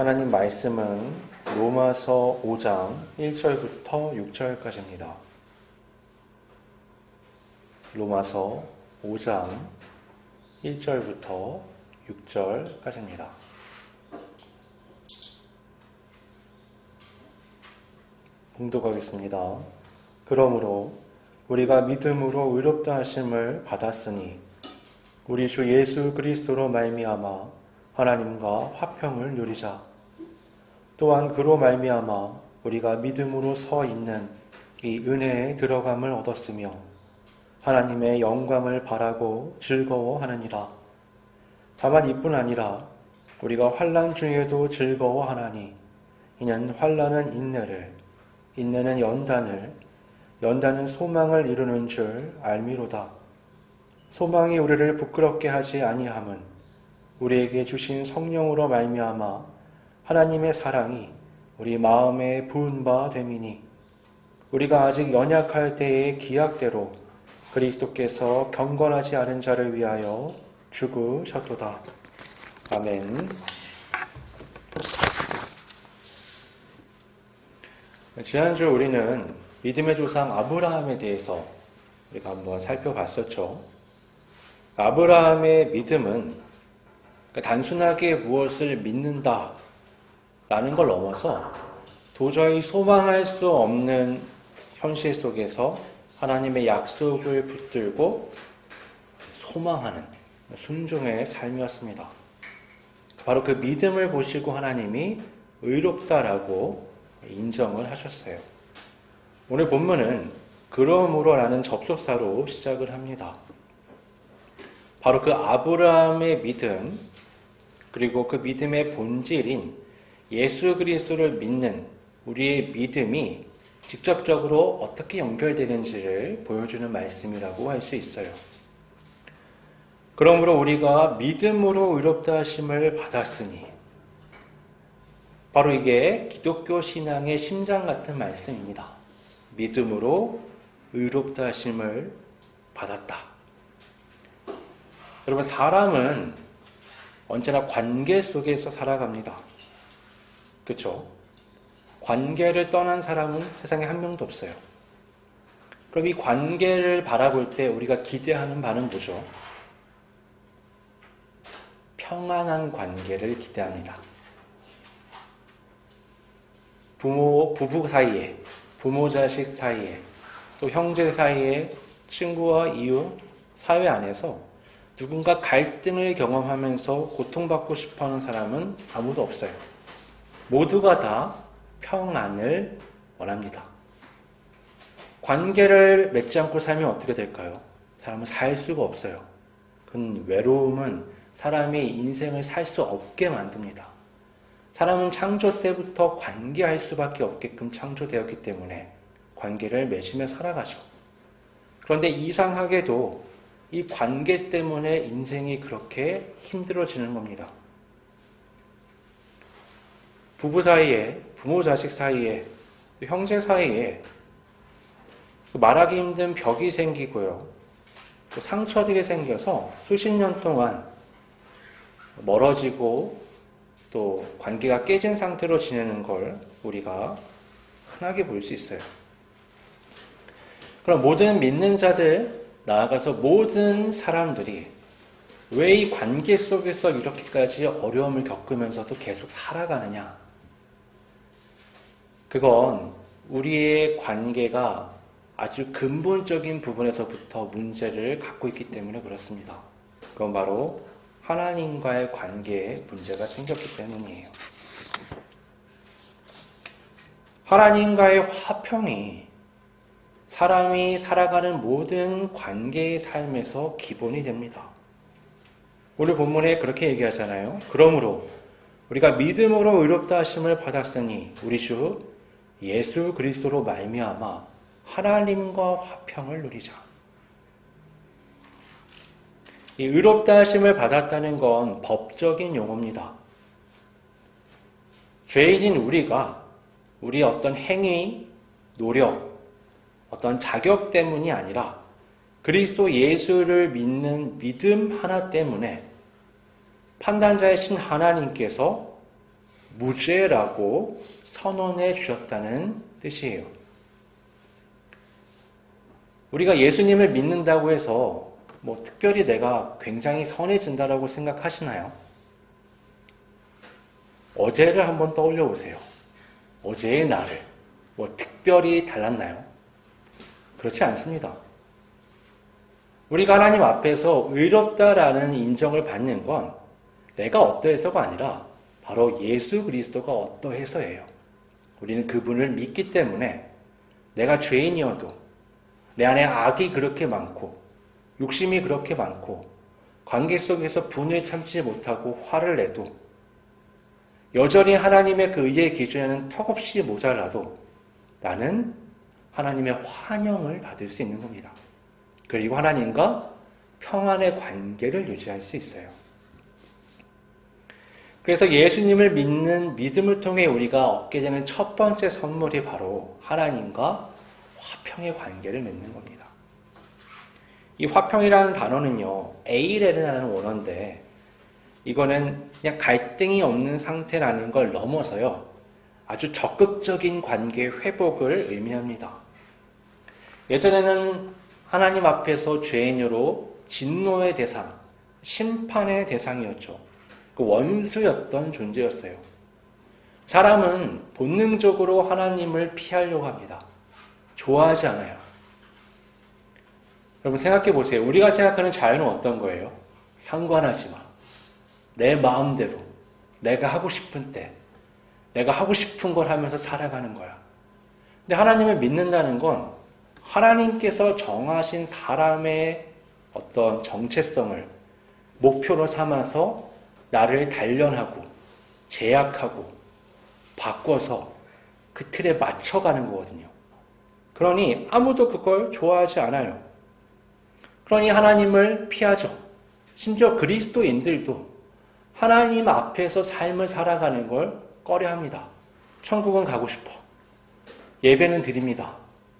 하나님 말씀은 로마서 5장 1절부터 6절까지입니다. 로마서 5장 1절부터 6절까지입니다. 봉독하겠습니다. 그러므로 우리가 믿음으로 의롭다 하심을 받았으니 우리 주 예수 그리스도로 말미암아 하나님과 화평을 누리자. 또한 그로 말미암아 우리가 믿음으로 서 있는 이 은혜에 들어감을 얻었으며 하나님의 영광을 바라고 즐거워하느니라. 다만 이뿐 아니라 우리가 환란 중에도 즐거워하나니 이는 환란은 인내를 인내는 연단을 연단은 소망을 이루는 줄 알미로다. 소망이 우리를 부끄럽게 하지 아니함은 우리에게 주신 성령으로 말미암아 하나님의 사랑이 우리 마음에 부은 바 됨이니 우리가 아직 연약할 때의 기약대로 그리스도께서 경건하지 않은 자를 위하여 죽으셨도다. 아멘. 지난주 우리는 믿음의 조상 아브라함에 대해서 우리가 한번 살펴봤었죠. 아브라함의 믿음은 단순하게 무엇을 믿는다 라는 걸 넘어서 도저히 소망할 수 없는 현실 속에서 하나님의 약속을 붙들고 소망하는 순종의 삶이었습니다. 바로 그 믿음을 보시고 하나님이 의롭다라고 인정을 하셨어요. 오늘 본문은 그러므로라는 접속사로 시작을 합니다. 바로 그 아브라함의 믿음, 그리고 그 믿음의 본질인 예수 그리스도를 믿는 우리의 믿음이 직접적으로 어떻게 연결되는지를 보여주는 말씀이라고 할 수 있어요. 그러므로 우리가 믿음으로 의롭다 하심을 받았으니 바로 이게 기독교 신앙의 심장 같은 말씀입니다. 믿음으로 의롭다 하심을 받았다. 여러분 사람은 언제나 관계 속에서 살아갑니다. 그렇죠? 관계를 떠난 사람은 세상에 한 명도 없어요. 그럼 이 관계를 바라볼 때 우리가 기대하는 바는 뭐죠? 평안한 관계를 기대합니다. 부모, 부부 사이에, 부모 자식 사이에, 또 형제 사이에, 친구와 이웃, 사회 안에서 누군가 갈등을 경험하면서 고통받고 싶어 하는 사람은 아무도 없어요. 모두가 다 평안을 원합니다. 관계를 맺지 않고 살면 어떻게 될까요? 사람은 살 수가 없어요. 그 외로움은 사람의 인생을 살 수 없게 만듭니다. 사람은 창조 때부터 관계할 수밖에 없게끔 창조되었기 때문에 관계를 맺으며 살아가죠. 그런데 이상하게도 이 관계 때문에 인생이 그렇게 힘들어지는 겁니다. 부부 사이에, 부모 자식 사이에, 형제 사이에 말하기 힘든 벽이 생기고요. 상처들이 생겨서 수십 년 동안 멀어지고 또 관계가 깨진 상태로 지내는 걸 우리가 흔하게 볼 수 있어요. 그럼 모든 믿는 자들, 나아가서 모든 사람들이 왜 이 관계 속에서 이렇게까지 어려움을 겪으면서도 계속 살아가느냐? 그건 우리의 관계가 아주 근본적인 부분에서부터 문제를 갖고 있기 때문에 그렇습니다. 그건 바로 하나님과의 관계에 문제가 생겼기 때문이에요. 하나님과의 화평이 사람이 살아가는 모든 관계의 삶에서 기본이 됩니다. 오늘 본문에 그렇게 얘기하잖아요. 그러므로 우리가 믿음으로 의롭다 하심을 받았으니 우리 주 예수 그리스도로 말미암아 하나님과 화평을 누리자. 이 의롭다 하심을 받았다는 건 법적인 용어입니다. 죄인인 우리가 우리의 어떤 행위, 노력, 어떤 자격 때문이 아니라 그리스도 예수를 믿는 믿음 하나 때문에 판단자의 신 하나님께서 무죄라고 선언해 주셨다는 뜻이에요. 우리가 예수님을 믿는다고 해서 뭐 특별히 내가 굉장히 선해진다라고 생각하시나요? 어제를 한번 떠올려 보세요. 어제의 나를 뭐 특별히 달랐나요? 그렇지 않습니다. 우리가 하나님 앞에서 의롭다라는 인정을 받는 건 내가 어떠해서가 아니라 바로 예수 그리스도가 어떠해서예요. 우리는 그분을 믿기 때문에 내가 죄인이어도 내 안에 악이 그렇게 많고 욕심이 그렇게 많고 관계 속에서 분을 참지 못하고 화를 내도 여전히 하나님의 그 의의 기준에는 턱없이 모자라도 나는 하나님의 환영을 받을 수 있는 겁니다. 그리고 하나님과 평안의 관계를 유지할 수 있어요. 그래서 예수님을 믿는 믿음을 통해 우리가 얻게 되는 첫 번째 선물이 바로 하나님과 화평의 관계를 맺는 겁니다. 이 화평이라는 단어는요, 에이레라는 원어인데, 이거는 그냥 갈등이 없는 상태라는 걸 넘어서요, 아주 적극적인 관계 회복을 의미합니다. 예전에는 하나님 앞에서 죄인으로 진노의 대상, 심판의 대상이었죠. 그 원수였던 존재였어요. 사람은 본능적으로 하나님을 피하려고 합니다. 좋아하지 않아요. 여러분 생각해 보세요. 우리가 생각하는 자유는 어떤 거예요? 상관하지 마. 내 마음대로. 내가 하고 싶은 때. 내가 하고 싶은 걸 하면서 살아가는 거야. 근데 하나님을 믿는다는 건 하나님께서 정하신 사람의 어떤 정체성을 목표로 삼아서 나를 단련하고 제약하고 바꿔서 그 틀에 맞춰가는 거거든요. 그러니 아무도 그걸 좋아하지 않아요. 그러니 하나님을 피하죠. 심지어 그리스도인들도 하나님 앞에서 삶을 살아가는 걸 꺼려 합니다. 천국은 가고 싶어. 예배는 드립니다.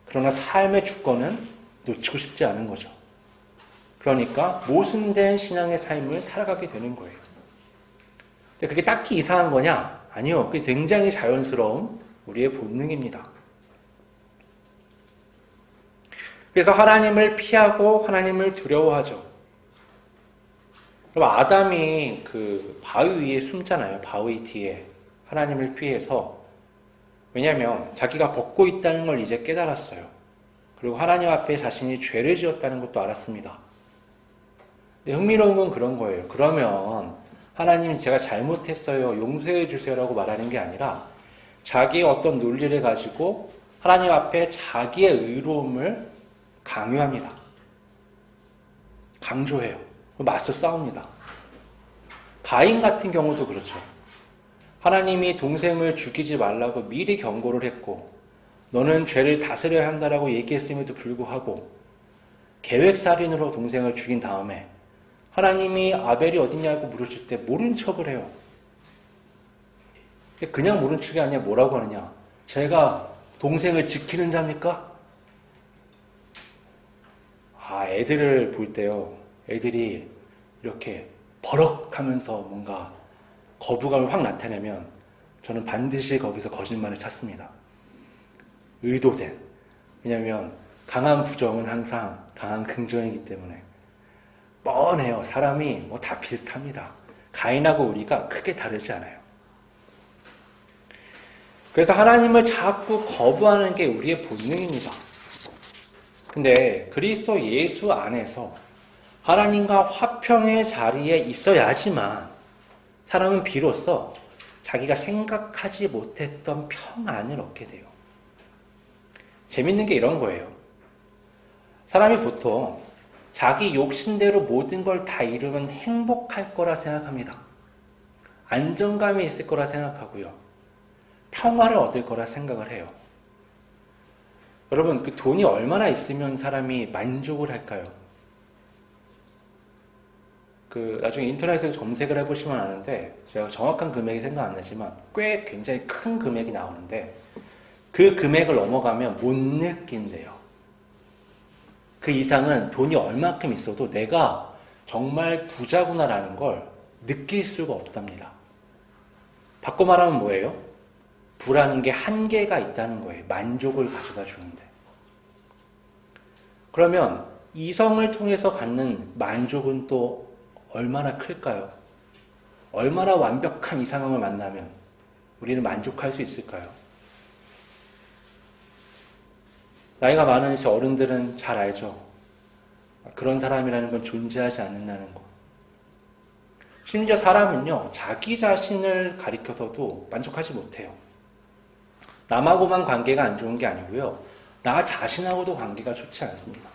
그러나 삶의 주권은 놓치고 싶지 않은 거죠. 그러니까 모순된 신앙의 삶을 살아가게 되는 거예요. 그게 딱히 이상한 거냐? 아니요. 그게 굉장히 자연스러운 우리의 본능입니다. 그래서 하나님을 피하고 하나님을 두려워하죠. 그럼 아담이 그 바위 위에 숨잖아요. 바위 뒤에 하나님을 피해서 왜냐하면 자기가 벗고 있다는 걸 이제 깨달았어요. 그리고 하나님 앞에 자신이 죄를 지었다는 것도 알았습니다. 근데 흥미로운 건 그런 거예요. 그러면 하나님 제가 잘못했어요. 용서해 주세요라고 말하는 게 아니라 자기의 어떤 논리를 가지고 하나님 앞에 자기의 의로움을 강요합니다. 강조해요. 맞서 싸웁니다. 가인 같은 경우도 그렇죠. 하나님이 동생을 죽이지 말라고 미리 경고를 했고, 너는 죄를 다스려야 한다라고 얘기했음에도 불구하고, 계획살인으로 동생을 죽인 다음에, 하나님이 아벨이 어딨냐고 물으실 때 모른 척을 해요. 그냥 모른 척이 아니라 뭐라고 하느냐. 제가 동생을 지키는 자입니까? 아, 애들을 볼 때요. 애들이 이렇게 버럭 하면서 뭔가 거부감을 확 나타내면 저는 반드시 거기서 거짓말을 찾습니다. 의도된. 왜냐하면 강한 부정은 항상 강한 긍정이기 때문에 뻔해요. 사람이 뭐 다 비슷합니다. 가인하고 우리가 크게 다르지 않아요. 그래서 하나님을 자꾸 거부하는 게 우리의 본능입니다. 근데 그리스도 예수 안에서 하나님과 화평의 자리에 있어야지만 사람은 비로소 자기가 생각하지 못했던 평안을 얻게 돼요. 재밌는 게 이런 거예요. 사람이 보통 자기 욕심대로 모든 걸 다 이루면 행복할 거라 생각합니다. 안정감이 있을 거라 생각하고요. 평화를 얻을 거라 생각을 해요. 여러분, 그 돈이 얼마나 있으면 사람이 만족을 할까요? 그 나중에 인터넷에서 검색을 해보시면 아는데 제가 정확한 금액이 생각 안 나지만 꽤 굉장히 큰 금액이 나오는데 그 금액을 넘어가면 못 느낀대요. 그 이상은 돈이 얼마큼 있어도 내가 정말 부자구나라는 걸 느낄 수가 없답니다. 바꿔 말하면 뭐예요? 부라는 게 한계가 있다는 거예요. 만족을 가져다 주는데. 그러면 이성을 통해서 갖는 만족은 또 얼마나 클까요? 얼마나 완벽한 이상형을 만나면 우리는 만족할 수 있을까요? 나이가 많은 저 어른들은 잘 알죠. 그런 사람이라는 건 존재하지 않는다는 거. 심지어 사람은요, 자기 자신을 가리켜서도 만족하지 못해요. 남하고만 관계가 안 좋은 게 아니고요, 나 자신하고도 관계가 좋지 않습니다.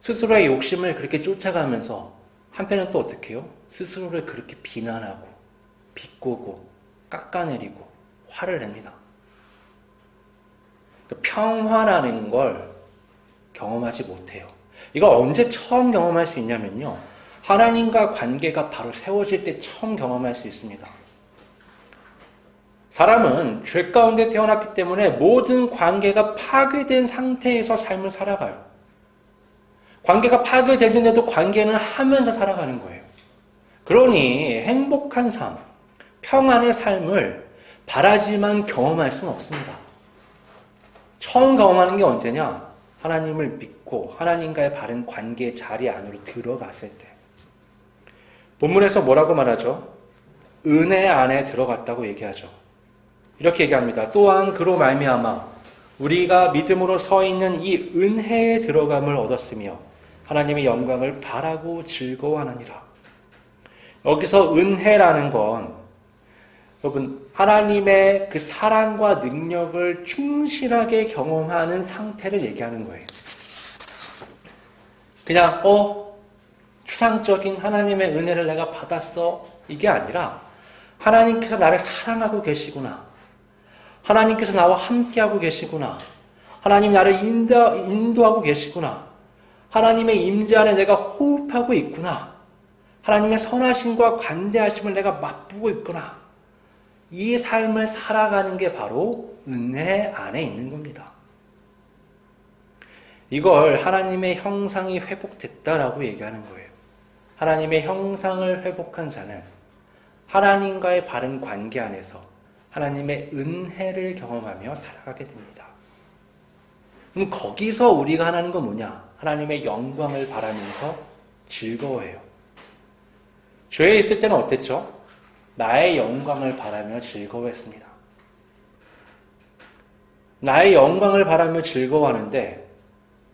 스스로의 욕심을 그렇게 쫓아가면서 한편은 또 어떻게 해요? 스스로를 그렇게 비난하고, 비꼬고, 깎아내리고, 화를 냅니다. 그 평화라는 걸 경험하지 못해요. 이걸 언제 처음 경험할 수 있냐면요. 하나님과 관계가 바로 세워질 때 처음 경험할 수 있습니다. 사람은 죄 가운데 태어났기 때문에 모든 관계가 파괴된 상태에서 삶을 살아가요. 관계가 파괴되는데도 관계는 하면서 살아가는 거예요. 그러니 행복한 삶, 평안의 삶을 바라지만 경험할 수는 없습니다. 처음 경험하는 게 언제냐? 하나님을 믿고 하나님과의 바른 관계 자리 안으로 들어갔을 때. 본문에서 뭐라고 말하죠? 은혜 안에 들어갔다고 얘기하죠. 이렇게 얘기합니다. 또한 그로 말미암아 우리가 믿음으로 서 있는 이 은혜에 들어감을 얻었으며 하나님의 영광을 바라고 즐거워하느니라. 여기서 은혜라는 건 여러분 하나님의 그 사랑과 능력을 충실하게 경험하는 상태를 얘기하는 거예요. 그냥 어 추상적인 하나님의 은혜를 내가 받았어 이게 아니라 하나님께서 나를 사랑하고 계시구나. 하나님께서 나와 함께하고 계시구나. 하나님 나를 인도, 인도하고 계시구나. 하나님의 임재 안에 내가 호흡하고 있구나. 하나님의 선하심과 관대하심을 내가 맛보고 있구나. 이 삶을 살아가는 게 바로 은혜 안에 있는 겁니다. 이걸 하나님의 형상이 회복됐다라고 얘기하는 거예요. 하나님의 형상을 회복한 자는 하나님과의 바른 관계 안에서 하나님의 은혜를 경험하며 살아가게 됩니다. 그럼 거기서 우리가 하는 건 뭐냐? 하나님의 영광을 바라면서 즐거워해요. 죄에 있을 때는 어땠죠? 나의 영광을 바라며 즐거워했습니다. 나의 영광을 바라며 즐거워하는데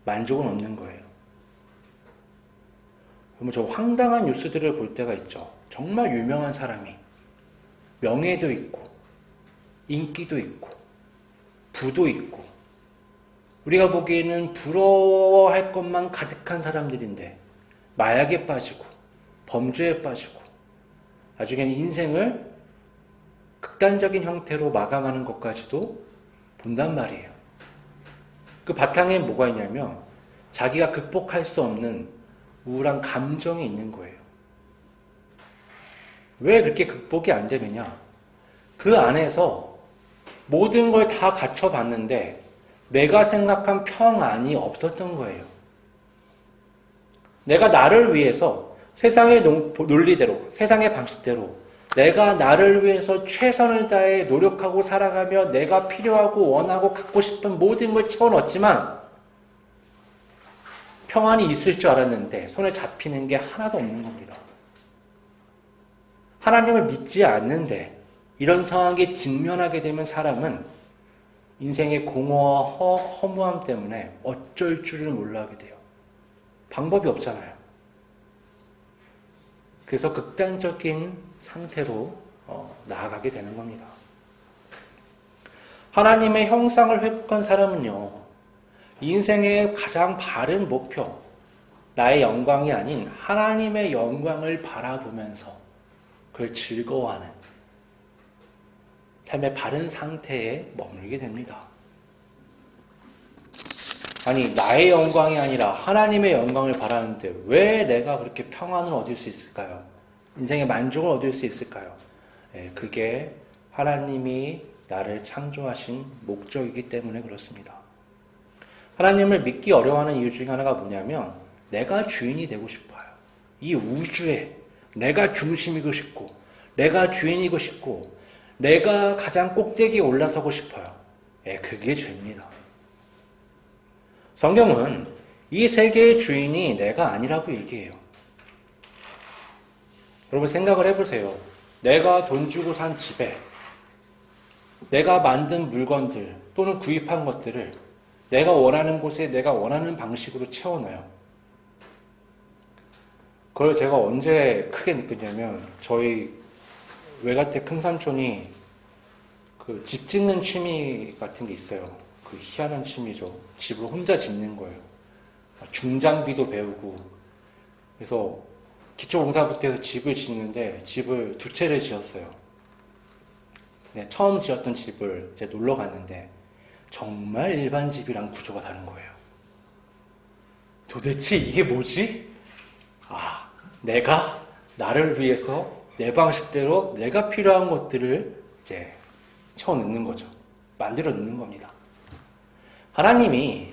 만족은 없는 거예요. 그러면 저 황당한 뉴스들을 볼 때가 있죠. 정말 유명한 사람이 명예도 있고 인기도 있고 부도 있고 우리가 보기에는 부러워할 것만 가득한 사람들인데 마약에 빠지고 범죄에 빠지고 나중에는 인생을 극단적인 형태로 마감하는 것까지도 본단 말이에요. 그 바탕에 뭐가 있냐면 자기가 극복할 수 없는 우울한 감정이 있는 거예요. 왜 그렇게 극복이 안 되느냐? 그 안에서 모든 걸 다 갖춰봤는데 내가 생각한 평안이 없었던 거예요. 내가 나를 위해서 세상의 논리대로, 세상의 방식대로 내가 나를 위해서 최선을 다해 노력하고 살아가며 내가 필요하고 원하고 갖고 싶은 모든 걸 채워넣었지만 평안이 있을 줄 알았는데 손에 잡히는 게 하나도 없는 겁니다. 하나님을 믿지 않는데 이런 상황에 직면하게 되면 사람은 인생의 공허와 허, 허무함 때문에 어쩔 줄을 몰라 하게 돼요. 방법이 없잖아요. 그래서 극단적인 상태로 어, 나아가게 되는 겁니다. 하나님의 형상을 회복한 사람은요, 인생의 가장 바른 목표, 나의 영광이 아닌 하나님의 영광을 바라보면서 그걸 즐거워하는 삶의 바른 상태에 머물게 됩니다. 아니, 나의 영광이 아니라 하나님의 영광을 바라는데 왜 내가 그렇게 평안을 얻을 수 있을까요? 인생의 만족을 얻을 수 있을까요? 예, 그게 하나님이 나를 창조하신 목적이기 때문에 그렇습니다. 하나님을 믿기 어려워하는 이유 중에 하나가 뭐냐면 내가 주인이 되고 싶어요. 이 우주에 내가 중심이고 싶고 내가 주인이고 싶고 내가 가장 꼭대기에 올라서고 싶어요. 예, 그게 죄입니다. 성경은 이 세계의 주인이 내가 아니라고 얘기해요. 여러분 생각을 해보세요. 내가 돈 주고 산 집에 내가 만든 물건들 또는 구입한 것들을 내가 원하는 곳에 내가 원하는 방식으로 채워넣어요. 그걸 제가 언제 크게 느꼈냐면 저희 외가댁 큰 삼촌이 그 집 짓는 취미 같은 게 있어요. 그 희한한 취미죠. 집을 혼자 짓는 거예요. 중장비도 배우고 그래서 기초공사부터 해서 집을 짓는데 집을 두 채를 지었어요. 네, 처음 지었던 집을 이제 놀러 갔는데 정말 일반 집이랑 구조가 다른 거예요. 도대체 이게 뭐지? 아, 내가 나를 위해서 내 방식대로 내가 필요한 것들을 이제 채워 넣는 거죠. 만들어 넣는 겁니다. 하나님이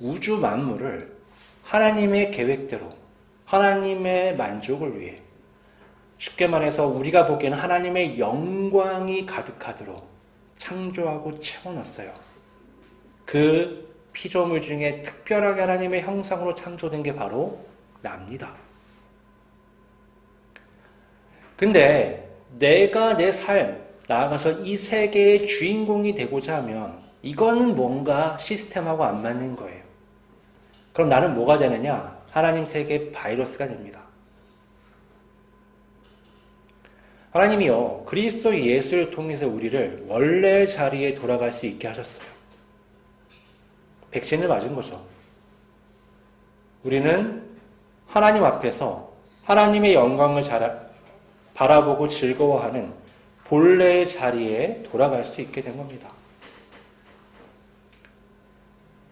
우주 만물을 하나님의 계획대로 하나님의 만족을 위해 쉽게 말해서 우리가 보기에는 하나님의 영광이 가득하도록 창조하고 채워놨어요. 그 피조물 중에 특별하게 하나님의 형상으로 창조된 게 바로 납니다. 근데 내가 내 삶, 나아가서 이 세계의 주인공이 되고자 하면 이거는 뭔가 시스템하고 안 맞는 거예요. 그럼 나는 뭐가 되느냐? 하나님 세계 바이러스가 됩니다. 하나님이요, 그리스도 예수를 통해서 우리를 원래 자리에 돌아갈 수 있게 하셨어요. 백신을 맞은 거죠. 우리는 하나님 앞에서 하나님의 영광을 바라보고 즐거워하는 본래의 자리에 돌아갈 수 있게 된 겁니다.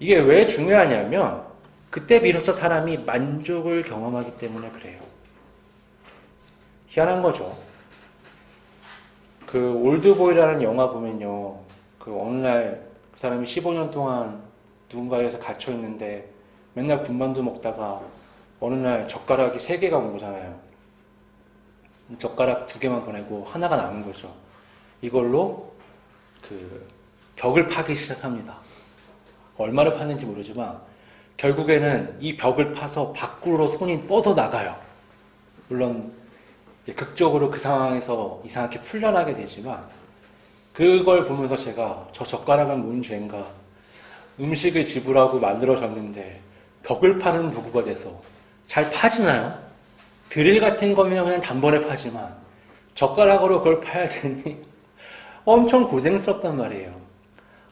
이게 왜 중요하냐면 그때 비로소 사람이 만족을 경험하기 때문에 그래요. 희한한 거죠. 그 올드보이라는 영화 보면요. 그 어느 날 그 사람이 15년 동안 누군가에서 갇혀 있는데 맨날 군만두 먹다가 어느 날 젓가락이 3개가 온 거잖아요. 젓가락 두 개만 보내고 하나가 남은 거죠. 이걸로 그 벽을 파기 시작합니다. 얼마를 파는지 모르지만 결국에는 이 벽을 파서 밖으로 손이 뻗어 나가요. 물론 극적으로 그 상황에서 이상하게 풀려나게 되지만 그걸 보면서 제가 저 젓가락은 뭔 죄인가 음식을 지불하고 만들어졌는데 벽을 파는 도구가 돼서 잘 파지나요? 드릴 같은 거면 그냥 단번에 파지만 젓가락으로 그걸 파야 되니 엄청 고생스럽단 말이에요.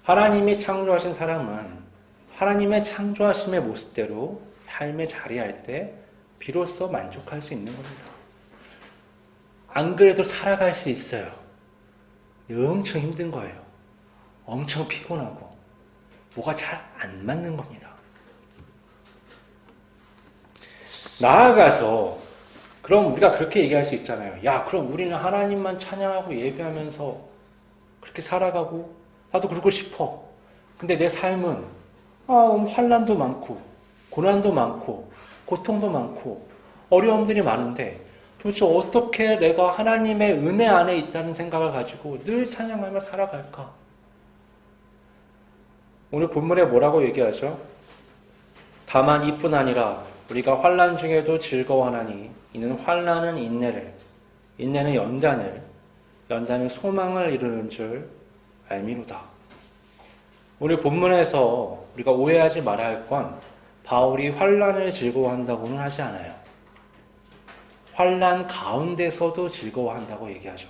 하나님이 창조하신 사람은 하나님의 창조하심의 모습대로 삶에 자리할 때 비로소 만족할 수 있는 겁니다. 안 그래도 살아갈 수 있어요. 엄청 힘든 거예요. 엄청 피곤하고 뭐가 잘 안 맞는 겁니다. 나아가서 그럼 우리가 그렇게 얘기할 수 있잖아요. 야, 그럼 우리는 하나님만 찬양하고 예배하면서 그렇게 살아가고 나도 그러고 싶어. 근데 내 삶은 아, 환란도 많고 고난도 많고 고통도 많고 어려움들이 많은데 도대체 어떻게 내가 하나님의 은혜 안에 있다는 생각을 가지고 늘 찬양하며 살아갈까? 오늘 본문에 뭐라고 얘기하죠? 다만 이뿐 아니라 우리가 환란 중에도 즐거워하나니 이는 환란은 인내를 인내는 연단을 연단은 소망을 이루는 줄 알미로다. 오늘 본문에서 우리가 오해하지 말아야 할 건 바울이 환란을 즐거워한다고는 하지 않아요. 환란 가운데서도 즐거워한다고 얘기하죠.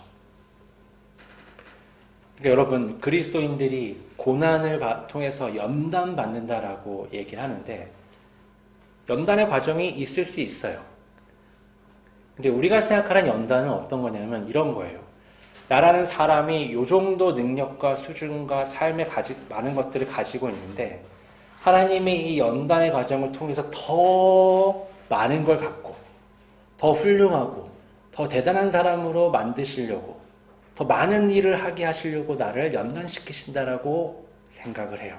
그러니까 여러분 그리스도인들이 고난을 통해서 연단 받는다라고 얘기를 하는데 연단의 과정이 있을 수 있어요. 근데 우리가 생각하는 연단은 어떤 거냐면 이런 거예요. 나라는 사람이 요 정도 능력과 수준과 삶에 가지, 많은 것들을 가지고 있는데 하나님이 이 연단의 과정을 통해서 더 많은 걸 갖고 더 훌륭하고 더 대단한 사람으로 만드시려고 더 많은 일을 하게 하시려고 나를 연단시키신다라고 생각을 해요.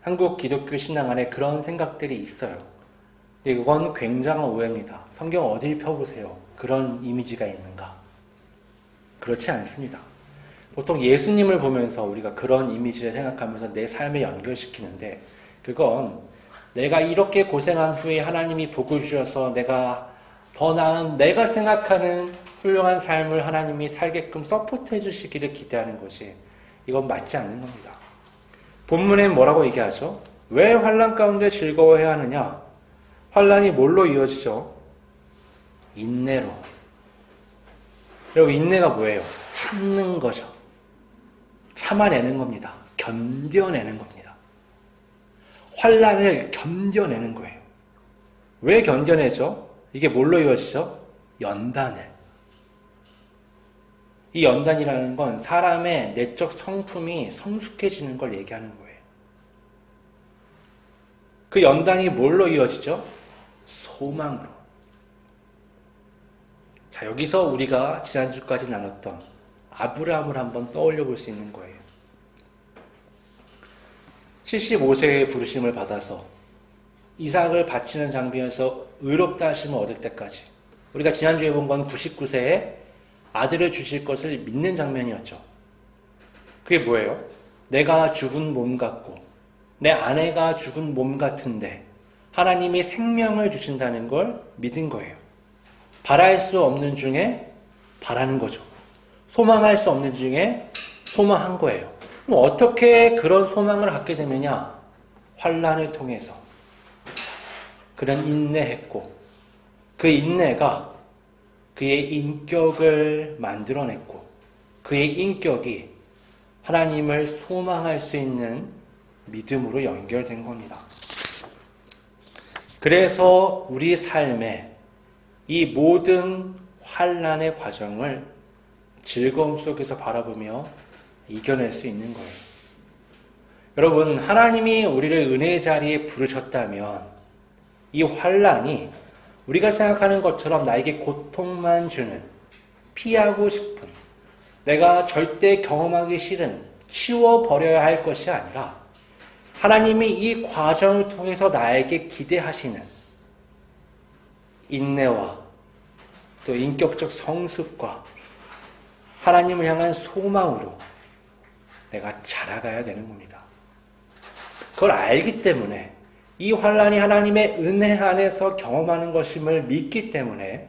한국 기독교 신앙 안에 그런 생각들이 있어요. 이건 굉장한 오해입니다. 성경 어딜 펴보세요. 그런 이미지가 있는가? 그렇지 않습니다. 보통 예수님을 보면서 우리가 그런 이미지를 생각하면서 내 삶에 연결시키는데 그건 내가 이렇게 고생한 후에 하나님이 복을 주셔서 내가 더 나은 내가 생각하는 훌륭한 삶을 하나님이 살게끔 서포트해 주시기를 기대하는 것이 이건 맞지 않는 겁니다. 본문엔 뭐라고 얘기하죠? 왜 환란 가운데 즐거워해야 하느냐? 환란이 뭘로 이어지죠? 인내로. 여러분 인내가 뭐예요? 참는 거죠. 참아내는 겁니다. 견뎌내는 겁니다. 환란을 견뎌내는 거예요. 왜 견뎌내죠? 이게 뭘로 이어지죠? 연단을. 이 연단이라는 건 사람의 내적 성품이 성숙해지는 걸 얘기하는 거예요. 그 연단이 뭘로 이어지죠? 소망으로. 자, 여기서 우리가 지난주까지 나눴던 아브라함을 한번 떠올려 볼 수 있는 거예요. 75세의 부르심을 받아서 이삭을 바치는 장비에서 의롭다 하심을 얻을 때까지 우리가 지난주에 본 건 99세에 아들을 주실 것을 믿는 장면이었죠. 그게 뭐예요? 내가 죽은 몸 같고 내 아내가 죽은 몸 같은데 하나님이 생명을 주신다는 걸 믿은 거예요. 바랄 수 없는 중에 바라는 거죠. 소망할 수 없는 중에 소망한 거예요. 그럼 어떻게 그런 소망을 갖게 되느냐? 환란을 통해서 그는 인내했고 그 인내가 그의 인격을 만들어냈고 그의 인격이 하나님을 소망할 수 있는 믿음으로 연결된 겁니다. 그래서 우리 삶에 이 모든 환란의 과정을 즐거움 속에서 바라보며 이겨낼 수 있는 거예요. 여러분, 하나님이 우리를 은혜의 자리에 부르셨다면 이 환란이 우리가 생각하는 것처럼 나에게 고통만 주는 피하고 싶은 내가 절대 경험하기 싫은 치워버려야 할 것이 아니라 하나님이 이 과정을 통해서 나에게 기대하시는 인내와 또 인격적 성숙과 하나님을 향한 소망으로 내가 자라가야 되는 겁니다. 그걸 알기 때문에 이 환란이 하나님의 은혜 안에서 경험하는 것임을 믿기 때문에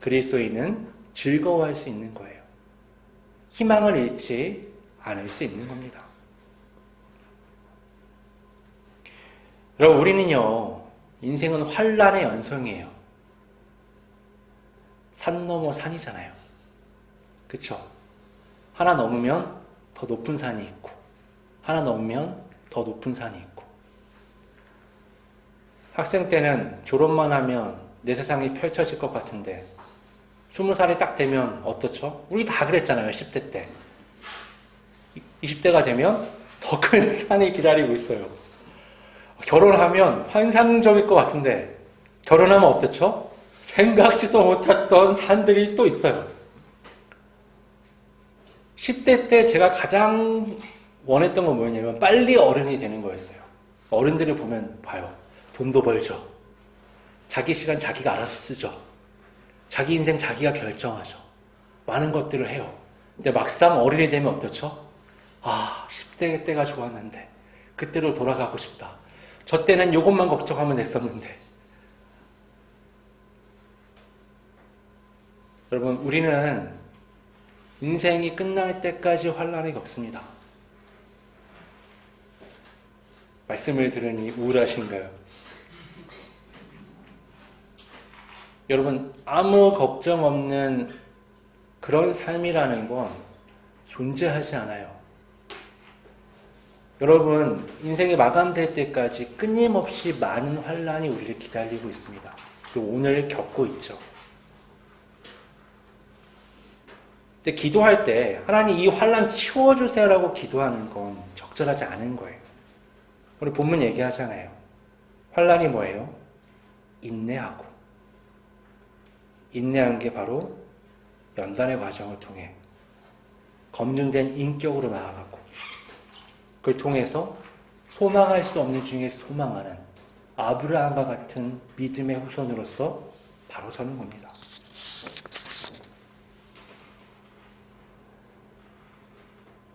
그리스도인은 즐거워할 수 있는 거예요. 희망을 잃지 않을 수 있는 겁니다. 여러분 우리는요 인생은 환란의 연성이에요. 산 넘어 산이잖아요. 그쵸? 하나 넘으면 더 높은 산이 있고, 하나 넘으면 더 높은 산이 있고. 학생 때는 졸업만 하면 내 세상이 펼쳐질 것 같은데, 스무 살이 딱 되면 어떻죠? 우리 다 그랬잖아요, 10대 때. 20대가 되면 더 큰 산이 기다리고 있어요. 결혼하면 환상적일 것 같은데, 결혼하면 어떻죠? 생각지도 못했던 산들이 또 있어요. 10대 때 제가 가장 원했던 건 뭐였냐면 빨리 어른이 되는 거였어요. 어른들을 보면 봐요. 돈도 벌죠. 자기 시간 자기가 알아서 쓰죠. 자기 인생 자기가 결정하죠. 많은 것들을 해요. 근데 막상 어른이 되면 어떻죠? 아, 10대 때가 좋았는데 그때로 돌아가고 싶다. 저 때는 이것만 걱정하면 됐었는데 여러분, 우리는 인생이 끝날 때까지 환란을 겪습니다. 말씀을 들으니 우울하신가요? 여러분, 아무 걱정 없는 그런 삶이라는 건 존재하지 않아요. 여러분, 인생이 마감될 때까지 끊임없이 많은 환란이 우리를 기다리고 있습니다. 또 오늘 겪고 있죠. 근데 기도할 때 하나님 이 환란 치워주세요라고 기도하는 건 적절하지 않은 거예요. 우리 본문 얘기하잖아요. 환란이 뭐예요? 인내하고 인내한 게 바로 연단의 과정을 통해 검증된 인격으로 나아가고 그걸 통해서 소망할 수 없는 중에 소망하는 아브라함과 같은 믿음의 후손으로서 바로 서는 겁니다.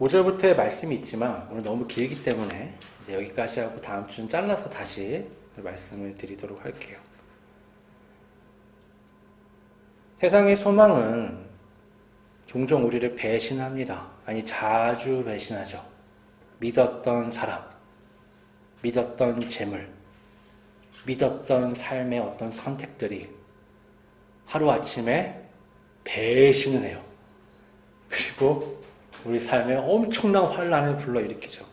오절부터의 말씀이 있지만 오늘 너무 길기 때문에 이제 여기까지 하고 다음 주는 잘라서 다시 말씀을 드리도록 할게요. 세상의 소망은 종종 우리를 배신합니다. 아니, 자주 배신하죠. 믿었던 사람, 믿었던 재물, 믿었던 삶의 어떤 선택들이 하루아침에 배신을 해요. 그리고 우리 삶에 엄청난 환란을 불러일으키죠.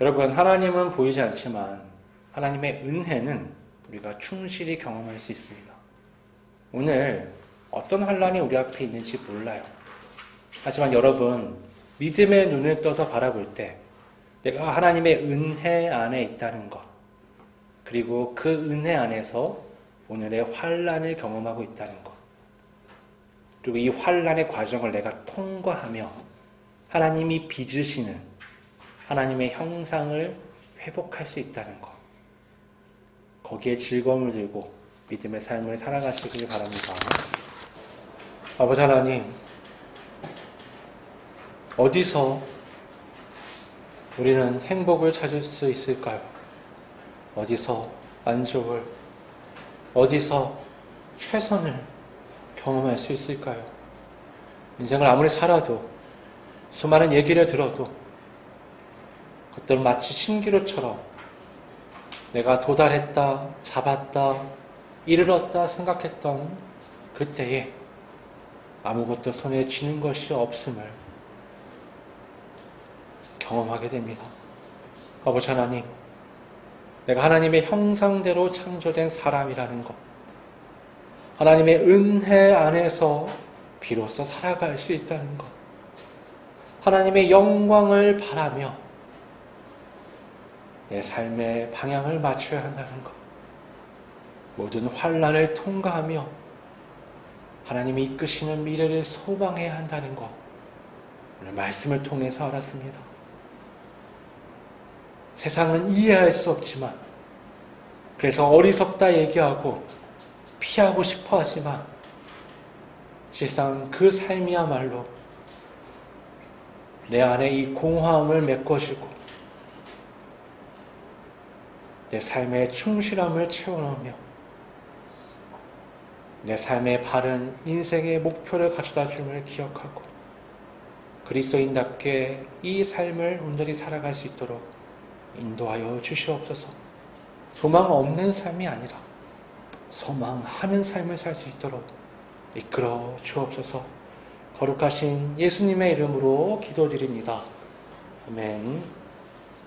여러분, 하나님은 보이지 않지만 하나님의 은혜는 우리가 충실히 경험할 수 있습니다. 오늘 어떤 환란이 우리 앞에 있는지 몰라요. 하지만 여러분, 믿음의 눈을 떠서 바라볼 때 내가 하나님의 은혜 안에 있다는 것, 그리고 그 은혜 안에서 오늘의 환란을 경험하고 있다는 것, 그리고 이 환란의 과정을 내가 통과하며 하나님이 빚으시는 하나님의 형상을 회복할 수 있다는 것, 거기에 즐거움을 들고 믿음의 삶을 살아가시길 바랍니다. 아버지 하나님, 어디서 우리는 행복을 찾을 수 있을까요? 어디서 만족을, 어디서 최선을 경험할 수 있을까요? 인생을 아무리 살아도, 수많은 얘기를 들어도, 그것들은 마치 신기루처럼 내가 도달했다, 잡았다, 이르렀다 생각했던 그때에 아무것도 손에 쥐는 것이 없음을 경험하게 됩니다. 아버지 하나님, 내가 하나님의 형상대로 창조된 사람이라는 것, 하나님의 은혜 안에서 비로소 살아갈 수 있다는 것, 하나님의 영광을 바라며 내 삶의 방향을 맞춰야 한다는 것, 모든 환란을 통과하며 하나님이 이끄시는 미래를 소망해야 한다는 것, 오늘 말씀을 통해서 알았습니다. 세상은 이해할 수 없지만, 그래서 어리석다 얘기하고 피하고 싶어 하지만, 실상 그 삶이야말로 내 안에 이 공허함을 메꿔주고, 내 삶의 충실함을 채워넣으며, 내 삶의 바른 인생의 목표를 가져다 줌을 기억하고, 그리스도인답게 이 삶을 온전히 살아갈 수 있도록 인도하여 주시옵소서. 소망 없는 삶이 아니라 소망하는 삶을 살 수 있도록 이끌어 주옵소서. 거룩하신 예수님의 이름으로 기도드립니다. 아멘.